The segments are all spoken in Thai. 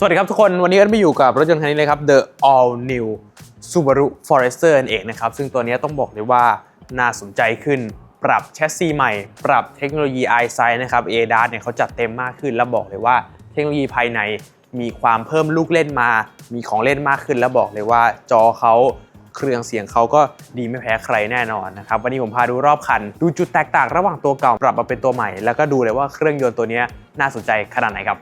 สวัสดีครับทุกคนวันนี้ก็มาอยู่กับรถยนต์คันนี้เลยครับ The All New Subaru Forester นั่นเองนะครับ ซึ่งตัวนี้ต้องบอกเลยว่าน่าสนใจขึ้น ปรับแชสซีใหม่ ปรับเทคโนโลยี EyeSight นะครับ ADAS เนี่ยเขาจัดเต็มมากขึ้น แล้วบอกเลยว่าเทคโนโลยีภายในมีความเพิ่มลูกเล่นมา มีของเล่นมากขึ้น แล้วบอกเลยว่าจอเขาเครื่องเสียงเขาก็ดีไม่แพ้ใครแน่นอนนะครับ วันนี้ผมพาดูรอบคัน ดูจุดแตกต่างระหว่างตัวเก่าปรับมาเป็นตัวใหม่ แล้วก็ดูเลยว่าเครื่องยนต์ตัวนี้น่าสนใจขนาดไหนครับ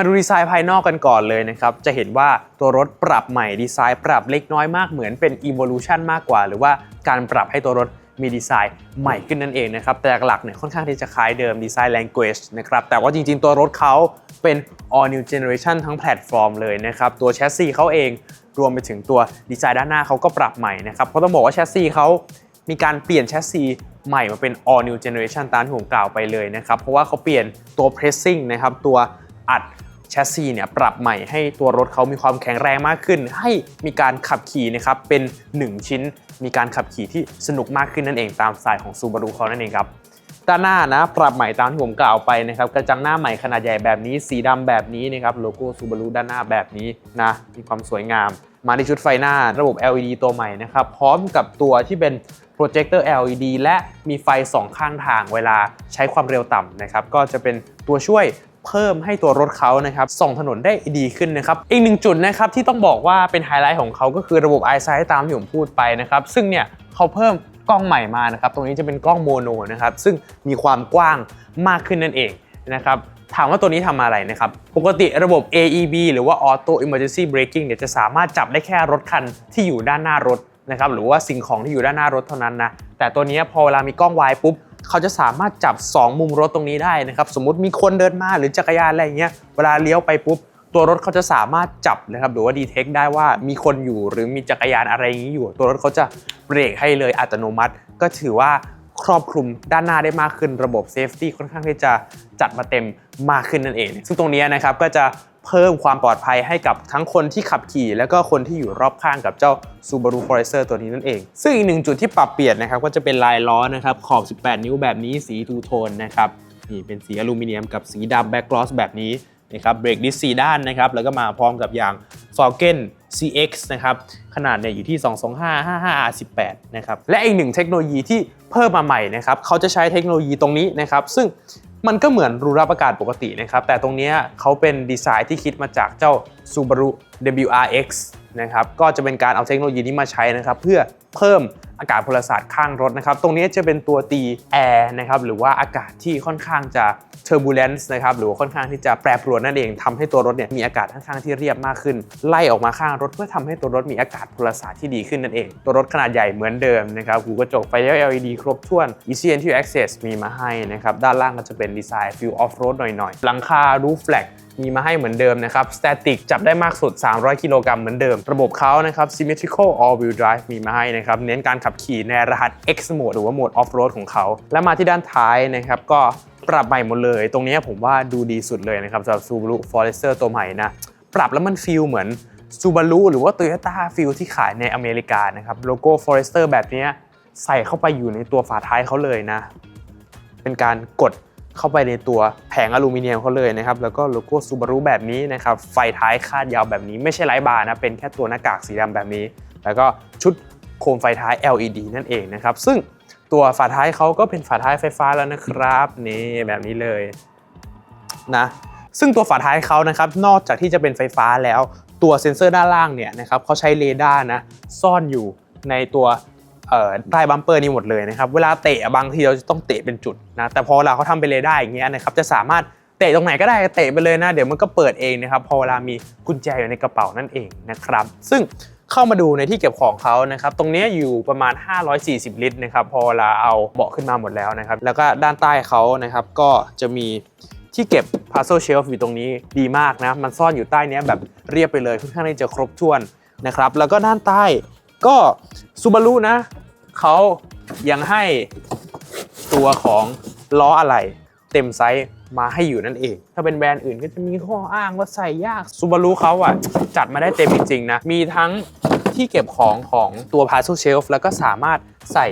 มาดูดีไซน์ภายนอกกันก่อนเลยนะครับ จะเห็นว่าตัวรถปรับใหม่ดีไซน์ปรับเล็กน้อยมากเหมือนเป็น evolution มากกว่า หรือว่าการปรับให้ตัวรถมีดีไซน์ใหม่ขึ้นนั่นเองนะครับ แต่หลักเนี่ยค่อนข้างที่จะคล้ายเดิมดีไซน์ language นะครับ แต่ว่าจริงๆ ตัวรถเขาเป็น all new generation ทั้งแพลตฟอร์มเลยนะครับ ตัวแชสซีเขาเองรวมไปถึงตัวดีไซน์ด้านหน้าเขาก็ปรับใหม่นะครับ เพราะต้องบอกว่าแชสซีเขามีการเปลี่ยนแชสซีใหม่มาเป็น all new generation ตามที่ผมกล่าวไปเลยนะครับ เพราะว่าเขาเปลี่ยนตัว pressing นะครับตัวอัด แชสซีเนี่ยปรับใหม่ให้ตัวรถเขามีความแข็งแรงมากขึ้น ให้มีการขับขี่นะครับเป็น 1 ชิ้น มีการขับขี่ที่สนุกมากขึ้นนั่นเองตามสไตล์ของซูบารุเขานั่นเองครับด้านหน้านะปรับใหม่ตามที่ผมกล่าวไปนะครับกระจังหน้าใหม่ขนาดใหญ่แบบนี้ สีดำแบบนี้นะครับโลโก้ซูบารุด้านหน้าแบบนี้นะมีความสวยงาม มาในชุดไฟหน้าระบบ LED ตัวใหม่นะครับพร้อมกับตัวที่เป็นโปรเจคเตอร์ LED และมีไฟสองข้างทางเวลาใช้ความเร็วต่ำนะครับก็จะเป็นตัวช่วยเพิ่มให้ตัวรถเขานะครับส่องถนนได้ดีขึ้นนะครับอีกหนึ่งจุดนะครับที่ต้องบอกว่าเป็นไฮไลท์ของเขาก็คือระบบ EyeSight ตามที่ผมพูดไปนะครับซึ่งเนี่ยเขาเพิ่มกล้องใหม่มานะครับตรงนี้จะเป็นกล้องโมโนนะครับซึ่งมีความกว้างมากขึ้นนั่นเองนะครับถามว่าตัวนี้ทำอะไรนะครับ ปกติระบบ AEB หรือว่า Auto Emergency Braking เนี่ยจะสามารถจับได้แค่รถคันที่อยู่ด้านหน้ารถนะครับหรือว่าสิ่งของที่อยู่ด้านหน้ารถเท่านั้นนะแต่ตัวนี้พอเวลามีกล้องวายปุ๊บ เขาจะสามารถจับ 2 มุมรถตรงนี้ได้นะครับ สมมติมีคนเดินมาหรือจักรยานอะไรอย่างเงี้ย เวลาเลี้ยวไปปุ๊บ ตัวรถเขาจะสามารถจับนะครับ หรือว่าดีเทคได้ว่ามีคนอยู่หรือมีจักรยานอะไรอย่างนี้อยู่ ตัวรถเขาจะเบรกให้เลยอัตโนมัติ ก็ถือว่าครอบคลุมด้านหน้าได้มากขึ้นระบบเซฟตี้ค่อนข้างที่จะจัดมาเต็มมากขึ้นนั่นเอง ซึ่งตรงนี้นะครับก็จะ เพิ่มความปลอดภัยให้กับทั้งคนที่ขับขี่ แล้วก็คนที่อยู่รอบข้างกับเจ้า Subaru Forester ตัวนี้นั่นเอง ซึ่งอีกหนึ่งจุดที่ปรับเปลี่ยนนะครับก็จะเป็นลายล้อนะครับขอบ 18 นิ้วแบบนี้สีทูโทนนะครับนี่เป็นสีอลูมิเนียมกับสีดำแบ็กกลอสแบบนี้นะครับเบรกดิสสีด้านนะครับแล้วก็มาพร้อมกับยาง Falcon CX นะครับขนาดเนี่ยอยู่ที่ 225 55 R18 นะครับและอีกหนึ่งเทคโนโลยีที่เพิ่มมาใหม่นะครับเขาจะใช้เทคโนโลยีตรงนี้นะครับซึ่ง มันก็เหมือนรูรับอากาศปกตินะครับ แต่ตรงนี้เขาเป็นดีไซน์ที่คิดมาจากเจ้า Subaru WRX นะครับ ก็จะเป็นการเอาเทคโนโลยีนี้มาใช้นะครับ เพื่อเพิ่ม อากาศพลศาสตร์ข้างรถนะครับ ตรงนี้จะเป็นตัวตีแอร์นะครับหรือว่าอากาศที่ค่อนข้างจะ turbulence นะครับหรือว่าค่อนข้างที่จะแปรปรวนนั่นเองทำให้ตัวรถเนี่ยมีอากาศค่อนข้างที่เรียบมากขึ้น ไล่ออกมาข้างรถเพื่อทำให้ตัวรถมีอากาศพลศาสตร์ที่ดีขึ้นนั่นเอง ตัวรถขนาดใหญ่เหมือนเดิมนะครับหูกระจกไฟเลี้ยว LED ครบถ้วน Easy Entry Access มีมาให้นะครับด้านล่างก็จะเป็นดีไซน์ Feel Off Road หน่อยๆหลังคา Roof Flag มีมาให้เหมือนเดิมนะครับ Static จับได้มากสุด 300 กิโลกรัมเหมือนเดิม ระบบเขานะครับ Symmetrical All Wheel Drive มีมาให้นะครับ เน้นการขับขี่ในรหัส X Mode หรือว่า Mode Off Road ของเขา และมาที่ด้านท้ายนะครับก็ปรับใหม่หมดเลย ตรงนี้ผมว่าดูดีสุดเลยนะครับสำหรับ Subaru Forester ตัวใหม่นะ ปรับแล้วมันฟีลเหมือน Subaru หรือว่า Toyota ฟีลที่ขายในอเมริกานะครับโลโก้ Forester แบบนี้ใส่เข้าไปอยู่ในตัวฝาท้ายเขาเลยนะ เป็นการกด เข้าไปในตัวแผงอลูมิเนียมเขาเลยนะครับ แล้วก็โลโก้ซูบารุแบบนี้นะครับ ไฟท้ายคาดยาวแบบนี้ไม่ใช่ไร้บาร์นะ เป็นแค่ตัวหน้ากากสีดำแบบนี้ แล้วก็ชุดโคมไฟท้าย LED นั่นเองนะครับ ซึ่งตัวฝาท้ายเขาก็เป็นฝาท้ายไฟฟ้าแล้วนะครับนี่แบบนี้เลยนะซึ่งตัวฝาท้ายเขานะครับนอกจากที่จะเป็นไฟฟ้าแล้ว ตัวเซ็นเซอร์ด้านล่างเนี่ยนะครับเขาใช้เรดาร์นะซ่อนอยู่ในตัว ใต้บัมเปอร์นี่หมดเลยนะครับ เวลาเตะบางทีเราจะต้องเตะเป็นจุดนะ แต่พอเวลาเขาทำเป็นเรดาร์อย่างเงี้ยนะครับ จะสามารถเตะตรงไหนก็ได้เตะไปเลยนะ เดี๋ยวมันก็เปิดเองนะครับ พอเวลามีกุญแจอยู่ในกระเป๋านั่นเองนะครับ ซึ่งเข้ามาดูในที่เก็บของเขานะครับ ตรงนี้อยู่ประมาณ 540 ลิตรนะครับ พอเวลาเอาเบาะขึ้นมาหมดแล้วนะครับ แล้วก็ด้านใต้เขานะครับ ก็จะมีที่เก็บ puzzle shelf อยู่ตรงนี้ดีมากนะ มันซ่อนอยู่ใต้นี้แบบเรียบไปเลย ค่อนข้างที่จะครบถ้วนนะครับ แล้วก็ด้านใต้ก็ซูบารุนะ เขายังให้ตัวของล้ออะไรเต็มไซส์มาให้อยู่นั่นเอง ถ้าเป็นแบรนด์อื่นก็จะมีข้ออ้างว่าใส่ยากซูบารุเขาอะจัดมาได้เต็มจริงๆนะ มีทั้งที่เก็บของของตัว Parcel Shelf แล้วก็สามารถใส่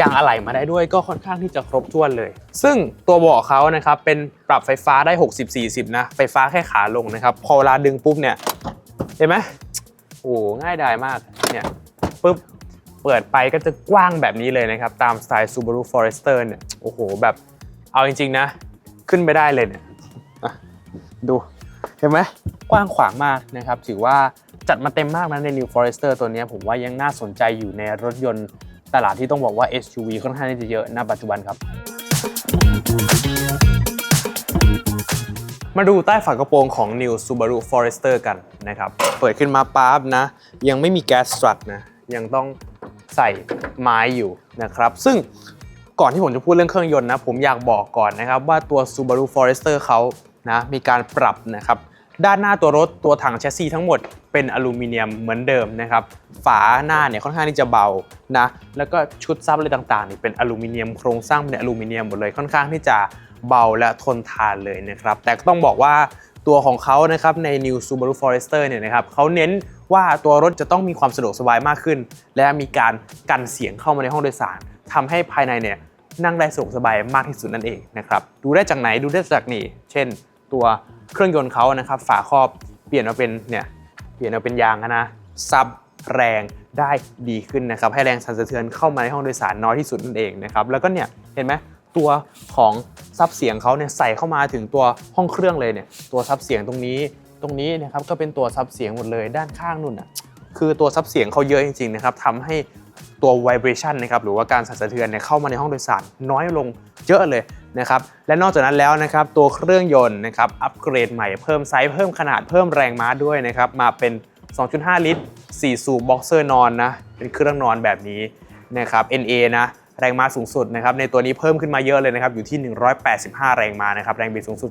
ยางอะไหล่มาได้ด้วยก็ค่อนข้างที่จะครบถ้วนเลย ซึ่งตัวเบาะเขานะครับเป็นปรับไฟฟ้าได้ 60-40 นะ ไฟฟ้าแค่ขาลงนะครับ พอเวลาดึงปุ๊บเนี่ย เห็นไหมโอ้ง่ายดายมากเนี่ยปุ๊บ ปิดไปก็จะกว้างแบบนี้เลยนะครับ ตามสไตล์ Subaru Forester เนี่ย โอ้โห แบบเอาจริง ๆ นะ ขึ้นไปได้เลยเนี่ยอะดู เห็นไหมกว้างขวางมากนะครับ ถือว่าจัดมาเต็มมากนะใน New Forester ตัวเนี้ยผมว่ายังน่าสนใจอยู่ในรถยนต์ตลาดที่ต้องบอกว่า SUV ค่อนข้างที่จะเยอะณปัจจุบันครับ มาดูใต้ฝากระโปรงของ New Subaru Forester กันนะครับ เปิดขึ้นมาปั๊บนะ ยังไม่มีแก๊สสตรัทนะ ยังต้อง ใส่ไม้อยู่นะครับ ซึ่งก่อนที่ผมจะพูดเรื่องเครื่องยนต์นะ ผมอยากบอกก่อนนะครับ ว่าตัว Subaru Forester เขานะมีการปรับนะครับด้านหน้าตัวรถตัวถังแชสซีทั้งหมดเป็นอลูมิเนียมเหมือนเดิมนะครับ ฝาหน้าเนี่ยค่อนข้างที่จะเบานะ แล้วก็ชุดซับอะไรต่างๆนี่เป็นอลูมิเนียมโครงสร้างเป็นอลูมิเนียมหมดเลยค่อนข้างที่จะเบาและทนทานเลยนะครับ แต่ก็ต้องบอกว่าตัวของเขานะครับใน New Subaru Forester เนี่ยนะครับเขาเน้น ว่าตัวรถจะต้องมีความสะดวกสบายมากขึ้น และมีการกันเสียงเข้ามาในห้องโดยสารทำให้ภายในเนี่ยนั่งได้สะดวกสบายมากที่สุดนั่นเองนะครับดูได้จากไหนดูได้จากนี่ เช่น ตัวเครื่องยนต์เขานะครับฝาครอบเปลี่ยนมาเป็นเนี่ยเปลี่ยนมาเป็นยางนะซับแรงได้ดีขึ้นนะครับให้แรงสั่นสะเทือนเข้ามาในห้องโดยสารน้อยที่สุดนั่นเองนะครับแล้วก็เนี่ยเห็นไหมตัวของซับเสียงเขาเนี่ยใส่เข้ามาถึงตัวห้องเครื่องเลยเนี่ยตัวซับเสียงตรงนี้ ตรงนี้นะครับก็เป็นตัวซับเสียงหมดเลยด้านข้างนู่นน่ะคือตัวซับเสียงเขาเยอะจริงๆนะครับทำให้ตัว vibration นะครับหรือว่าการสั่นสะเทือนเนี่ยเข้ามาในห้องโดยสารน้อยลงเยอะเลยนะครับและนอกจากนั้นแล้วนะครับตัวเครื่องยนต์นะครับอัปเกรดใหม่เพิ่มไซส์เพิ่มขนาดเพิ่มแรงม้าด้วยนะครับมาเป็น 2.5 ลิตร 4 สูบบ็อกเซอร์นอนนะเป็นเครื่องนอนแบบนี้นะครับ NA นะแรงม้าสูงสุดนะครับในตัวนี้เพิ่มขึ้นมาเยอะเลยนะครับอยู่ที่ 185 แรงม้านะครับแรงบิดสูงสุด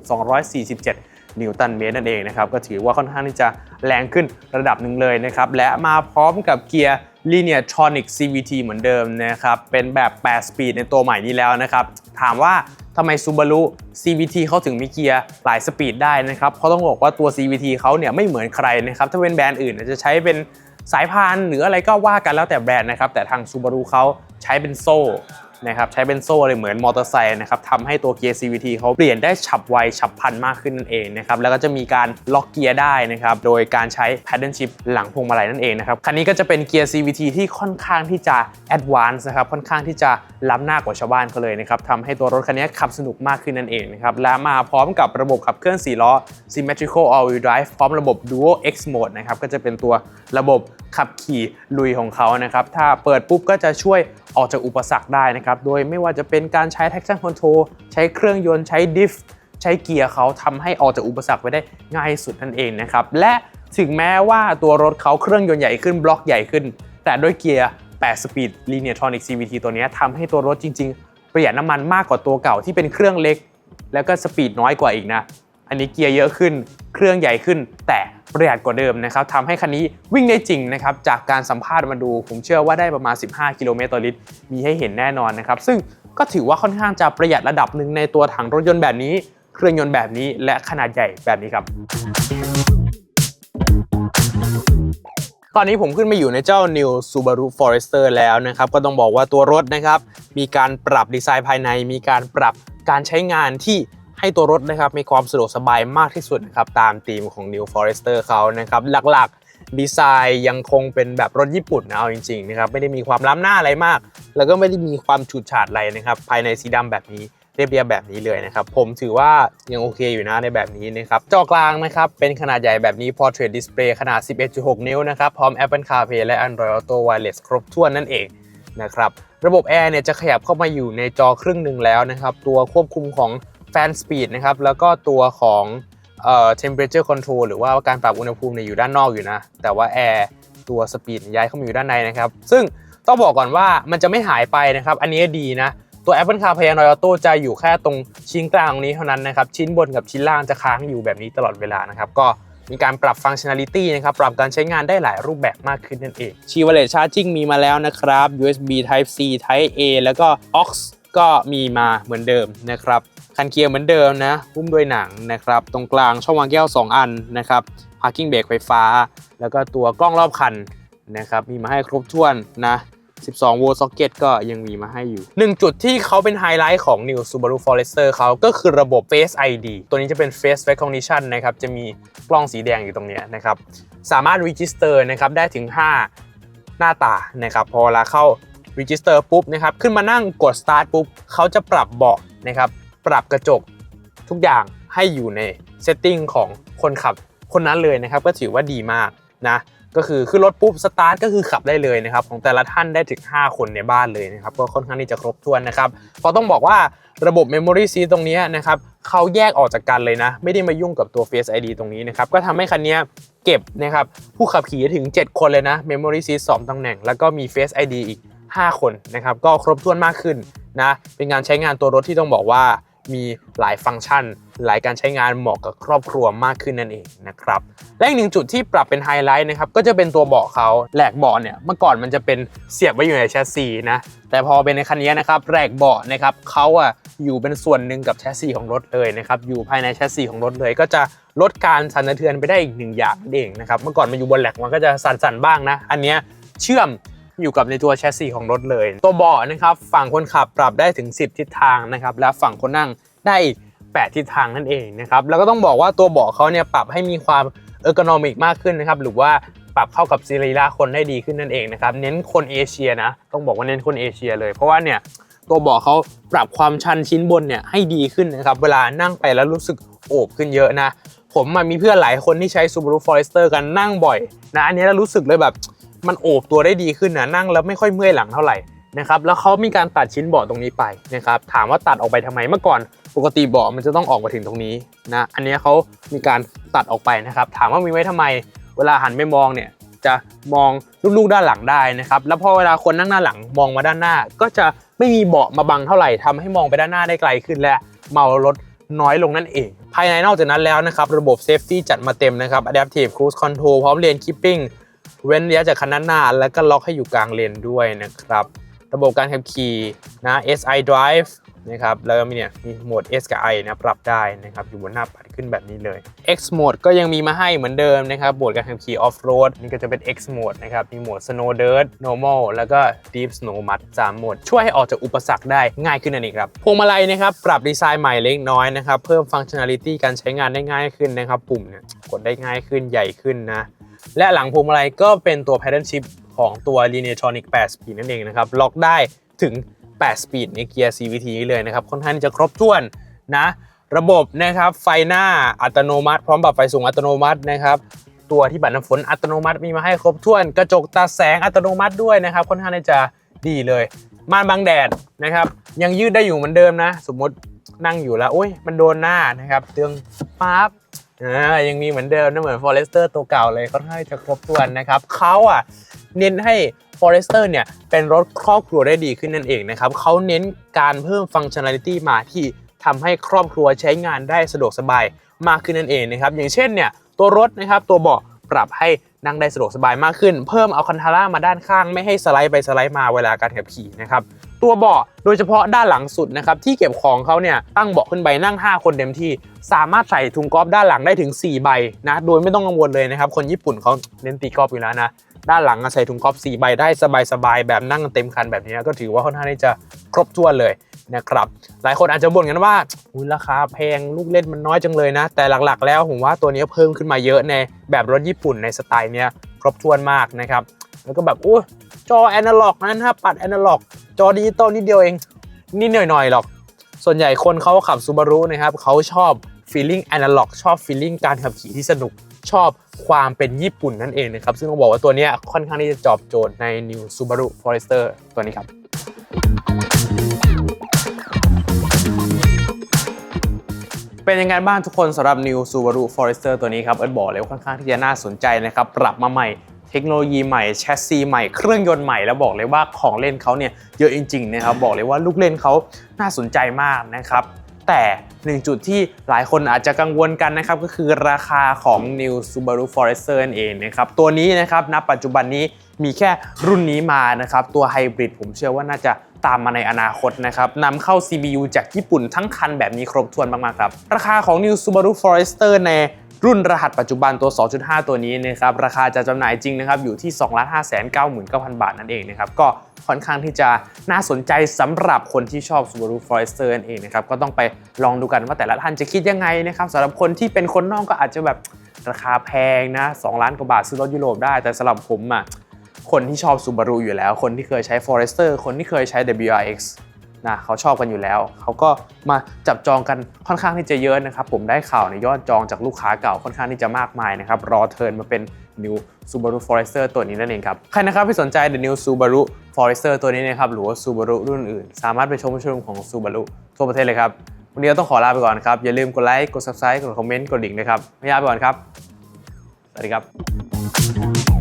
247 นิวตันเมตรนั่นเองนะครับก็ถือว่าค่อนข้างที่จะแรงขึ้นระดับหนึ่งเลยนะครับและมาพร้อมกับเกียร์ Lineartronic CVT เหมือนเดิมนะครับเป็นแบบ8สปีดในตัวใหม่นี้แล้วนะครับถามว่าทำไม Subaru CVT เขาถึงมีเกียร์หลายสปีดได้นะครับเพราะต้องบอกว่าตัว CVT เขาเนี่ยไม่เหมือนใครนะครับถ้าเป็นแบรนด์อื่นจะใช้เป็นสายพานหรืออะไรก็ว่ากันแล้วแต่แบรนด์นะครับแต่ทาง Subaru เขาใช้เป็นโซ่ นะครับใช้เป็นโซ่เลยเหมือนมอเตอร์ไซค์นะครับทำให้ตัวเกียร์ CVT เขาเปลี่ยนได้ฉับไวฉับพลันมากขึ้นนั่นเองนะครับแล้วก็จะมีการล็อกเกียร์ได้นะครับโดยการใช้ paddle shift หลังพวงมาลัยนั่นเองนะครับคันนี้ก็จะเป็นเกียร์ CVT ที่ค่อนข้างที่จะ advanced นะครับค่อนข้างที่จะล้ำหน้ากว่าชาวบ้านเขาเลยนะครับทำให้ตัวรถคันนี้ขับสนุกมากขึ้นนั่นเองนะครับและมาพร้อมกับระบบขับเคลื่อน 4 ล้อ symmetrical all wheel drive พร้อมระบบ dual X mode นะครับก็จะเป็นตัวระบบขับขี่ลุยของเขานะครับถ้าเปิดปุ๊บก็จะช่วยออกจากอุปสรรคได้นะครับ โดยไม่ว่าจะเป็นการใช้ traction control ใช้เครื่องยนต์ใช้ diff ใช้เกียร์เขาทำให้ออกจากอุปสรรคไปได้ง่ายสุดนั่นเองนะครับ และถึงแม้ว่าตัวรถเขาเครื่องยนต์ใหญ่ขึ้นบล็อกใหญ่ขึ้น แต่ด้วยเกียร์ 8 สปีด Lineartronic CVT ตัวนี้ทำให้ตัวรถจริง ๆ ประหยัดน้ำมันมากกว่าตัวเก่าที่เป็นเครื่องเล็ก แล้วก็สปีดน้อยกว่าอีกนะ อันนี้เกียร์เยอะขึ้น เครื่องใหญ่ขึ้น แต่ประหยัดกว่าเดิมนะครับทำให้คันนี้วิ่งได้จริงนะครับ จากการสัมภาษณ์มาดู ผมเชื่อว่าได้ประมาณ 15 กิโลเมตรต่อลิตร มีให้เห็นแน่นอนนะครับ ซึ่งก็ถือว่าค่อนข้างจะประหยัดระดับหนึ่งในตัวถังรถยนต์แบบนี้ เครื่องยนต์แบบนี้และขนาดใหญ่แบบนี้ครับ ตอนนี้ผมขึ้นมาอยู่ในเจ้า New Subaru Forester แล้วนะครับ ก็ต้องบอกว่าตัวรถนะครับ มีการปรับดีไซน์ภายใน มีการปรับการใช้งานที่ ให้ตัวรถนะครับมีความสะดวกสบายมากที่สุดนะครับตามธีมของ New Forester เขานะครับหลักๆดีไซน์ยังคงเป็นแบบรถญี่ปุ่นนะเอาจริงๆนะครับไม่ได้มีความล้ำหน้าอะไรมาก แล้วก็ไม่ได้มีความฉูดฉาดอะไรนะครับภายในสีดำแบบนี้เรียบๆแบบนี้เลยนะครับ ผมถือว่ายังโอเคอยู่นะในแบบนี้นะครับจอกลางนะครับเป็นขนาดใหญ่แบบนี้ Portrait Display ขนาด 11.6 นิ้วนะครับ พร้อม Apple CarPlay และ Android Auto Wireless ครบถ้วนนั่นเองนะครับ ระบบแอร์เนี่ยจะขยับเข้ามาอยู่ในจอครึ่งหนึ่งแล้วนะครับ ตัวควบคุมของ Fan Speed นะครับแล้วก็ตัวของเอ่อ Temperature Control หรือว่าการปรับอุณหภูมิเนี่ยอยู่ด้านนอกอยู่นะ แต่ว่าแอร์ตัวสปีดย้ายเข้ามาอยู่ด้านในนะครับ ซึ่งต้องบอกก่อนว่ามันจะไม่หายไปนะครับ อันนี้ดีนะ ตัว Apple CarPlay Android Auto จะอยู่แค่ตรงชิ้นกลางตรงนี้เท่านั้นนะครับ ชิ้นบนกับชิ้นล่างจะค้างอยู่แบบนี้ตลอดเวลานะครับ ก็มีการปรับฟังชัน a l i t y นะครับ ปรับการใช้งานได้หลายรูปแบบมากขึ้นนั่นเองชีวเลตชาร์จิ่งมีมาแล้วนะครับ USB Type C Type A แล้วก็ AUX ก็มีมาเหมือนเดิมนะครับ คันเกียร์เหมือนเดิมนะหุ้มด้วยหนังนะครับ ตรงกลางช่องวางแก้ว 2 อันนะครับ Parking Brake ไฟฟ้า แล้วก็ตัวกล้องรอบคันนะครับมีมาให้ครบถ้วนนะ 12 โวลต์ซ็อกเก็ตก็ยังมีมาให้อยู่หนึ่งจุดที่เขาเป็นไฮไลท์ของ New Subaru Forester เขาก็คือระบบ Face ID ตัวนี้จะเป็น Face Recognition นะครับ จะมีกล้องสีแดงอยู่ตรงนี้นะครับ สามารถ Register นะครับได้ถึง 5 หน้าตานะครับ พอเวลาเข้า Register ปุ๊บนะครับ ขึ้นมานั่งกด Start ปุ๊บเขาจะปรับเบาะนะครับ ปรับกระจกทุกอย่างให้อยู่ใน Setting ของคนขับคนนั้นเลยนะครับ ก็ถือว่าดีมากนะก็คือขึ้นรถปุ๊บสตาร์ทก็คือขับได้เลยนะครับของแต่ละท่านได้ถึง 5 คนในบ้านเลยนะครับก็ค่อนข้างที่จะครบถ้วนนะครับเพราะต้องบอกว่าระบบ Memory Seat ตรงนี้นะครับเขาแยกออกจากกันเลยนะ ไม่ได้มายุ่งกับตัว Face ID ตรงนี้นะครับก็ทำให้คันนี้เก็บนะครับผู้ขับขี่ถึง 7 คนเลยนะ Memory Seat 2ตำแหน่ง แล้วก็มี Face ID อีก 5 คนนะครับก็ครบถ้วนมากขึ้นนะเป็นการใช้งานตัวรถที่ต้องบอกว่า มีหลายฟังก์ชัน หลายการใช้งานเหมาะกับครอบครัวมากขึ้นนั่นเองนะครับและอีกหนึ่งจุดที่ปรับเป็นไฮไลท์นะครับก็จะเป็นตัวเบาะเขาแหลกเบาะเนี่ยเมื่อก่อนมันจะเป็นเสียบไว้อยู่ในแชสซีนะแต่พอเป็นในคันนี้นะครับแหลกเบาะนะครับเขาอะอยู่เป็นส่วนหนึ่งกับแชสซีของรถเลยนะครับอยู่ภายในแชสซีของรถเลย ก็จะลดการสั่นสะเทือนไปได้อีกหนึ่งอย่างนั่นเองนะครับเมื่อก่อนมันอยู่บนแหลกมันก็จะสั่นๆบ้างนะ อันเนี้ยเชื่อม อยู่กับในตัวแชสซีของรถเลย ตัวเบาะนะครับฝั่งคนขับปรับได้ถึง 10 ทิศทางนะครับและฝั่งคนนั่งได้อีก8ทิศทางนั่นเองนะครับแล้วก็ต้องบอกว่าตัวเบาะเขาเนี่ยปรับให้มีความเออร์โกนอมิกมากขึ้นนะครับหรือว่าปรับเข้ากับซีรีระคนได้ดีขึ้นนั่นเองนะครับเน้นคนเอเชียนะต้องบอกว่าเน้นคนเอเชียเลยเพราะว่าเนี่ยตัวเบาะเขาปรับความชันชิ้นบนเนี่ยให้ดีขึ้นนะครับเวลานั่งไปแล้วรู้สึกโอบขึ้นเยอะนะผมมามีเพื่อนหลายคนที่ใช้ Subaru Forester กันนั่งบ่อยนะอันนี้แล้วรู้สึกเลยแบบ มันโอบตัวได้ดีขึ้นนะนั่งแล้วไม่ค่อยเมื่อยหลังเท่าไหร่นะครับแล้วเขามีการตัดชิ้นเบาะตรงนี้ไปนะครับถามว่าตัดออกไปทำไมเมื่อก่อนปกติเบาะมันจะต้องออกมาถึงตรงนี้นะอันนี้เขามีการตัดออกไปนะครับถามว่ามีไว้ทำไม เวลาหันไปมองเนี่ยจะมองลูกๆด้านหลังได้นะครับแล้วพอเวลาคนนั่งหน้าหลังมองมาด้านหน้า ก็จะไม่มีเบาะมาบังเท่าไหร่ทำให้มองไปด้านหน้าได้ไกลขึ้นและเมารถน้อยลงนั่นเอง ภายในนอกจากนั้นแล้วนะครับ ระบบเซฟตี้จัดมาเต็มนะครับ Adaptive Cruise Control พร้อมเลน Keeping เว้นระยะจากคันหน้าแล้วก็ล็อกให้อยู่กลางเลนด้วยนะครับ ระบบการขับขี่นะ SI Drive นะครับแล้วก็มีเนี่ยมีโหมด S กับ I นะปรับได้นะครับอยู่บนหน้าปัดขึ้นแบบนี้เลย X Mode ก็ยังมีมาให้เหมือนเดิมนะครับโหมดการขับขี่ Off Road นี่ก็จะเป็น X Mode นะครับมีโหมด Snow Dirt Normal แล้วก็ Deep Snow Mud 3โหมด ช่วยให้ออกจากอุปสรรคได้ง่ายขึ้นนั่นเองครับพวงมาลัยนะครับปรับดีไซน์ใหม่เล็กน้อยนะครับเพิ่มฟังก์ชัน a l i t y การใช้งานได้ง่ายขึ้นนะครับปุ่มเนี่ยกดได้ง่ายขึ้นใหญ่ขึ้นนะ และหลังพวงมาลัยก็เป็นตัว pattern shift ของตัว l i n e a t r o n i c 8 speed นั่นเองนะครับ ล็อกได้ถึง 8 speed ในเกียร์ CVT นี้เลยนะครับ ค่อนข้างจะครบถ้วนนะ ระบบนะครับไฟหน้าอัตโนมัติ พร้อมปรับไฟสูงอัตโนมัตินะครับ ตัวที่บัตรน้ำฝนอัตโนมัติมีมาให้ครบถ้วน กระจกตาแสงอัตโนมัติด้วยนะครับ ค่อนข้างจะดีเลย ม่านบังแดดนะครับ ยังยืดได้อยู่เหมือนเดิมนะ สมมตินั่งอยู่แล้วโอ้ยมันโดนหน้านะครับเตืองปั๊บ อ่ายังมีเหมือนเดิมนะเหมือน Forester ตัวเก่าเลยค่อนข้างจะครบถ้วนนะครับเขาอะเน้นให้ Forester เนี่ยเป็นรถครอบครัวได้ดีขึ้นนั่นเองนะครับเขาเน้นการเพิ่มฟังชัน a l i t y มาที่ทำให้ครอบครัวใช้งานได้สะดวกสบายมากขึ้นนั่นเองนะครับอย่างเช่นเนี่ยตัวรถนะครับตัวเบาะปรับให้นั่งได้สะดวกสบายมากขึ้น เพิ่มเอาคันธาร่ามาด้านข้างไม่ให้สไลด์ไปสไลด์มาเวลาการขับขี่นะครับ ตัวเบาะโดยเฉพาะด้านหลังสุดนะครับที่เก็บของเขาเนี่ยตั้งเบาะขึ้นไปนั่ง 5 คนเต็มที่ สามารถใส่ถุงกอล์ฟด้านหลังได้ถึง 4 ใบนะโดยไม่ต้องกังวลเลยนะครับคนญี่ปุ่นเขาเน้นตีกอล์ฟอยู่แล้วนะด้านหลังใส่ถุงกอล์ฟ4ใบได้สบายๆแบบนั่งเต็มคันแบบนี้ก็ถือว่าค่อนข้างที่จะครบถ้วนเลยนะครับหลายคนอาจจะบ่นกันว่าอุ๊ยราคาแพงลูกเล่นมันน้อยจังเลยนะ แต่หลักๆ แล้วผมว่าตัวนี้เพิ่มขึ้นมาเยอะในแบบรถญี่ปุ่นในสไตล์เนี้ยครบถ้วนมากนะครับ แล้วก็แบบอู้จอแอนะล็อกนะถ้าปัดแอนะล็อก จอดิจิตอลนิดเดียวเองนิดหน่อยๆหรอก ส่วนใหญ่คนเขาขับ Subaru นะครับเขาชอบ feeling analog ชอบ feeling การขับขี่ที่สนุกชอบความเป็นญี่ปุ่นนั่นเองนะครับ ซึ่งต้องบอกว่าตัวนี้ค่อนข้างที่จะจอบโจทย์ใน New Subaru Forester ตัวนี้ครับ เป็นยังไงบ้างทุกคนสำหรับ New Subaru Forester ตัวนี้ครับ เอิร์ธบอกเลยค่อนข้างที่จะน่าสนใจนะครับ ปรับมาใหม่ เทคโนโลยีใหม่แชสซีใหม่เครื่องยนต์ใหม่แล้วบอกเลยว่าของเล่นเขาเนี่ยเยอะจริงๆนะครับบอกเลยว่าลูกเล่นเขาน่าสนใจมากนะครับแต่หนึ่งจุดที่หลายคนอาจจะกังวลกันนะครับก็คือราคาของ New Subaru Forester นั่นเองนะครับตัวนี้นะครับณปัจจุบันนี้มีแค่รุ่นนี้มานะครับตัวไฮบริดผมเชื่อว่าน่าจะตามมาในอนาคตนะครับนำเข้า CBU จากญี่ปุ่นทั้งคันแบบนี้ครบถ้วนมากๆครับ ราคาของ New Subaru Forester ใน รุ่นรหัสปัจจุบันตัว 2.5 ตัวนี้นะครับราคาจะจำหน่ายจริงนะครับอยู่ที่ 2 5 9 9 0 0 บาทนั่นเองนะครับก็ค่อนข้างที่จะน่าสนใจสำหรับคนที่ชอบ Subaru Forester นั่นเองนะครับก็ต้องไปลองดูกันว่าแต่ละท่านจะคิดยังไงนะครับสำหรับคนที่เป็นคนนอกก็อาจจะแบบราคาแพงนะ2ล้านกว่าบาทซื้อรถยุโรปได้ แต่สำหรับผมอะคนที่ชอบ Subaru อยู่แล้ว คนที่เคยใช้ Forester คนที่เคยใช้ WRX นะเขาชอบกันอยู่แล้ว เขาก็มาจับจองกันค่อนข้างที่จะเยอะนะครับ ผมได้ข่าวในยอดจองจากลูกค้าเก่าค่อนข้างที่จะมากมายนะครับ รอเทิร์นมาเป็น New Subaru Forester ตัวนี้นั่นเองครับ ใครนะครับที่สนใจ The New Subaru Forester ตัวนี้นะครับ หรือว่า Subaru รุ่นอื่น สามารถไปชมชมของ Subaru ทั่วประเทศเลยครับ วันนี้เราต้องขอลาไปก่อนครับ อย่าลืมกดไลค์ กด Subscribe กดคอมเมนต์ กดดิ่งนะครับ ไม่ยากไปก่อนครับ สวัสดีครับ